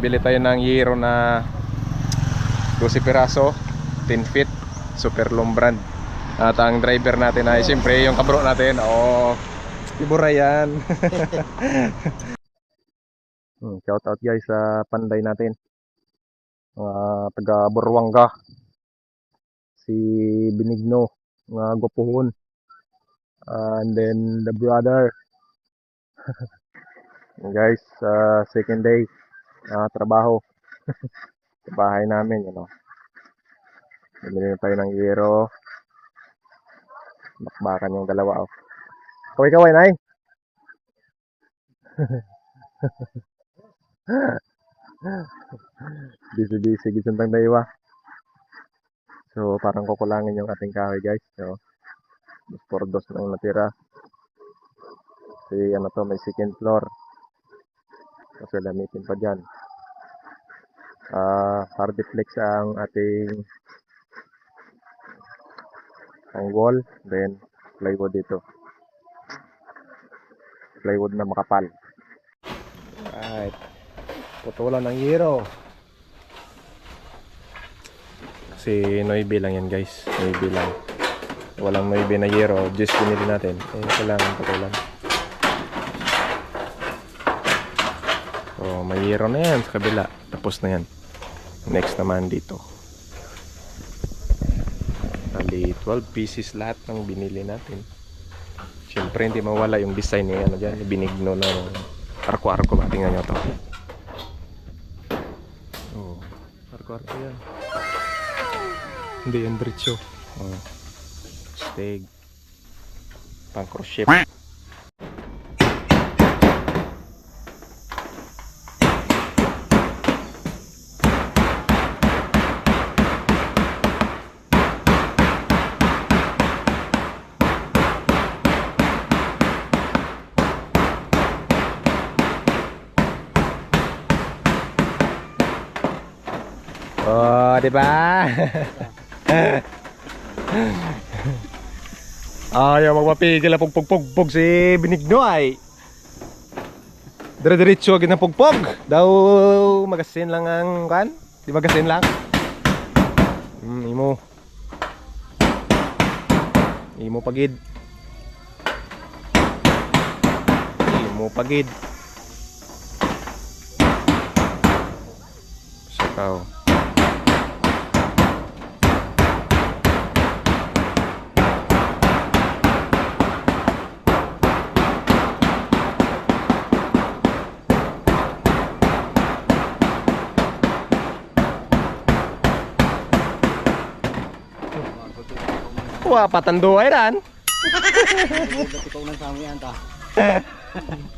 bibili tayo ng Hero na 12 piraso 10 feet super long brand. At ang driver natin ay siyempre yung kabro natin. O Ibura yan. Hmm, shout out guys sa panday natin. Mga taga Burwanga si Benigno mga Gopuhon and then the brother. Guys uh, second day uh, trabaho. Sa bahay namin you know bumili na tayo ng yero bakbakan yung dalawa oh. kaway kaway nay busy busy. Gisantang daywa. So parang kukulangin yung ating kahoy guys. So dos por dos lang natira. Kasi ano to may second floor kasi gamitin pa dyan. Ah hardiplex ang ating ang wall then plywood dito. Plywood na makapal. Right putulan ng hero. Kasi noibe lang yan guys. Noibe lang. Walang noibe na hero. Just pinili natin. Eh kailangan putulan so may hero na yan sa kabila tapos na yan next naman dito Bali, 12 pieces lahat ng binili natin. Siyempre, hindi mawala yung design ni ano dyan, ni binigno na arko-arko ba? Tingnan nyo to. Oh, arko-arko yan. Hindi yan diretso. Oh. Steg. Pang Oh, di ba? Ayaw magpapigil na pugpug-pugpug si Benigno ay. Dire-diretso agad ng pugpog. Daw magasin lang ang kan? Di magasin lang? Hmm, imo. Imo pagid. Imo pagid. Sakaw. Wah, patanduay ran. Ikaw nang kami yan ta.